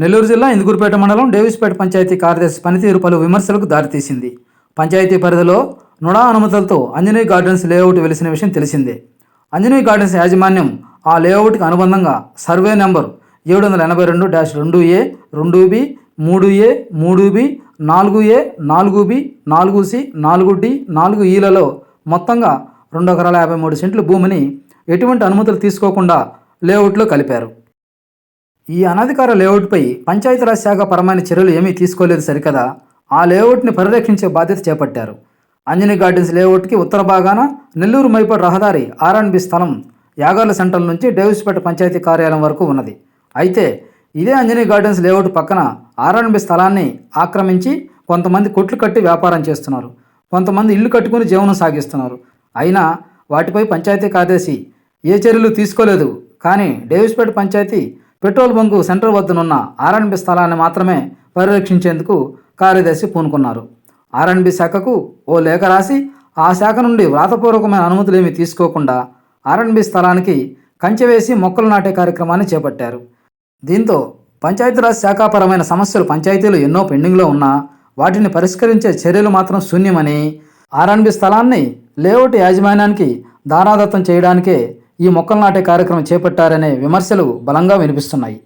నెల్లూరు జిల్లా ఇందుకూరుపేట మండలం డేవిస్పేట పంచాయతీ కార్యదర్శి పనితీరు పలు విమర్శలకు దారితీసింది. పంచాయతీ పరిధిలో నుడా అనుమతులతో అంజనీ గార్డెన్స్ లేఅవుట్ వెలిసిన విషయం తెలిసిందే. అంజనీ గార్డెన్స్ యాజమాన్యం ఆ లేఅవుట్కి అనుబంధంగా సర్వే నెంబర్ ఏడు వందల ఎనభై రెండు డాష్ రెండు ఏ రెండు బి మూడు ఏ మూడు బి నాలుగు ఏ నాలుగు బి నాలుగు సి నాలుగు డి నాలుగు ఈలలో మొత్తంగా రెండు ఎకరాల యాభై మూడు సెంట్ల భూమిని ఎటువంటి అనుమతులు తీసుకోకుండా లేఅవుట్లో కలిపారు. ఈ అనధికార లేఅవుట్పై పంచాయతీరాజ్ శాఖ పరమైన చర్యలు ఏమీ తీసుకోలేదు సరికదా? ఆ లేఅవుట్ని పరిరక్షించే బాధ్యత చేపట్టారు. అంజనీ గార్డెన్స్ లేఅవుట్కి ఉత్తర భాగాన నెల్లూరు మైపాడు రహదారి ఆర్ఎన్బి స్థలం యాగర్ల సెంటర్ నుంచి డేవిస్పేట పంచాయతీ కార్యాలయం వరకు ఉన్నది. అయితే ఇదే అంజనీ గార్డెన్స్ లేఅవుట్ పక్కన ఆర్ఎన్బి స్థలాన్ని ఆక్రమించి కొంతమంది కొట్లు కట్టి వ్యాపారం చేస్తున్నారు. కొంతమంది ఇల్లు కట్టుకుని జీవనం సాగిస్తున్నారు. అయినా వాటిపై పంచాయతీ కార్యదర్శి ఏ చర్యలు తీసుకోలేదు. కానీ Davispeta panchayati petrol bunk centre వద్దనున్న ఆర్ఎన్బి స్థలాన్ని మాత్రమే పరిరక్షించేందుకు కార్యదర్శి పూనుకున్నారు. ఆర్ఎన్బి శాఖకు ఓ లేఖ రాసి ఆ శాఖ నుండి వ్రాతపూర్వకమైన అనుమతులేమీ తీసుకోకుండా ఆర్ఎన్బి స్థలానికి కంచె వేసి మొక్కలు నాటే కార్యక్రమాన్ని చేపట్టారు. దీంతో పంచాయతీరాజ్ శాఖాపరమైన సమస్యలు పంచాయతీలు ఎన్నో పెండింగ్లో ఉన్నా వాటిని పరిష్కరించే చర్యలు మాత్రం శూన్యమని ఆర్ఎన్బి స్థలాన్ని లేఅవుట్ యాజమాన్యానికి దారాదత్తం చేయడానికే ఈ మొక్కలు నాటే కార్యక్రమం చేపట్టారనే విమర్శలు బలంగా వినిపిస్తున్నాయి.